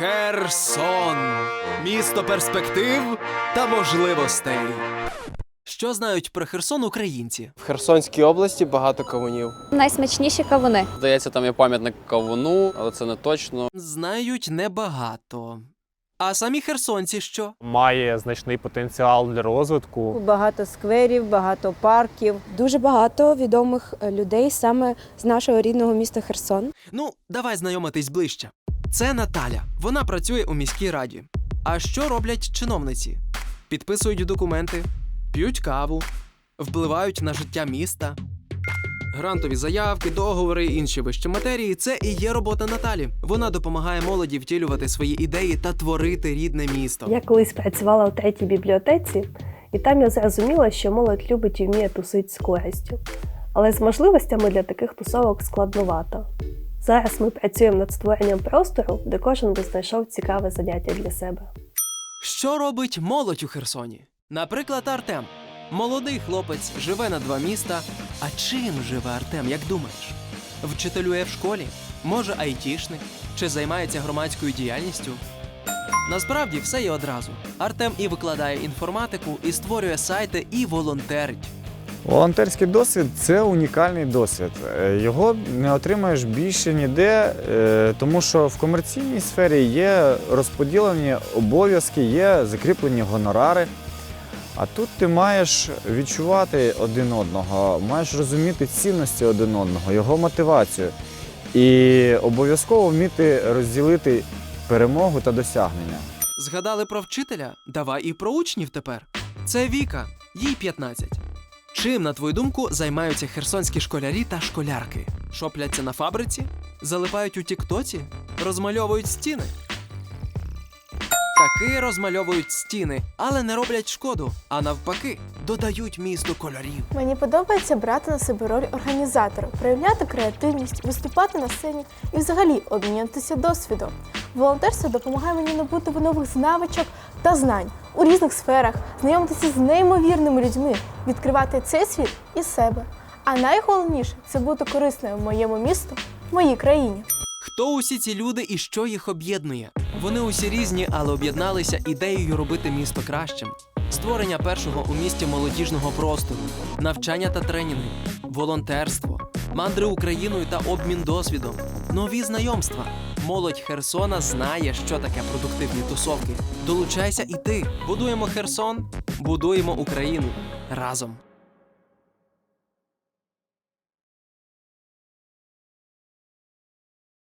Херсон. Місто перспектив та можливостей. Що знають про Херсон українці? В Херсонській області багато кавунів. Найсмачніші кавуни. Здається, там є пам'ятник кавуну, але це не точно. Знають небагато. А самі херсонці що? має значний потенціал для розвитку. Багато скверів, багато парків. Дуже багато відомих е, людей саме з нашого рідного міста Херсон. Ну, давай знайомитись ближче. Це Наталя. Вона працює у міській раді. А що роблять чиновниці? Підписують документи, п'ють каву, впливають на життя міста. Грантові заявки, договори і інші вищі матерії це і є робота Наталі. Вона допомагає молоді втілювати свої ідеї та творити рідне місто. Я колись працювала у третій бібліотеці, і там я зрозуміла, що молодь любить і вміє тусити з користю. Але з можливостями для таких тусовок складновато. Зараз ми працюємо над створенням простору, де кожен би знайшов цікаве заняття для себе. Що робить молодь у Херсоні? Наприклад, Артем. Молодий хлопець живе на два міста. А чим живе Артем, як думаєш? Вчителює в школі? Може, айтішник? Чи займається громадською діяльністю? Насправді все є одразу. Артем і викладає інформатику, і створює сайти, і волонтерить. Волонтерський досвід це унікальний досвід. Е, Його не отримаєш більше ніде, е, тому що в комерційній сфері є розподілені обов'язки, є закріплені гонорари. А тут ти маєш відчувати один одного, маєш розуміти цінності один одного, його мотивацію. І обов'язково вміти розділити перемогу та досягнення. Згадали про вчителя? Давай і про учнів тепер. Це Віка, їй 15. Чим, на твою думку, займаються херсонські школярі та школярки? Шопляться на фабриці? Залипають у тіктоці? Розмальовують стіни? Таки розмальовують стіни, але не роблять шкоду, а навпаки, додають місту кольорів. Мені подобається брати на себе роль організатора, проявляти креативність, виступати на сцені і взагалі обмінятися досвідом. Волонтерство допомагає мені набути нових навичок та знань у різних сферах, знайомитися з неймовірними людьми, відкривати цей світ і себе. А найголовніше це бути корисною в моєму місту, в моїй країні. Хто усі ці люди і що їх об'єднує? Вони усі різні, але об'єдналися ідеєю робити місто кращим. Створення першого у місті молодіжного простору, навчання та тренінги, волонтерство, мандри Україною та обмін досвідом, нові знайомства. Молодь Херсона знає, що таке продуктивні тусовки. Долучайся і ти. Будуємо Херсон, будуємо Україну разом.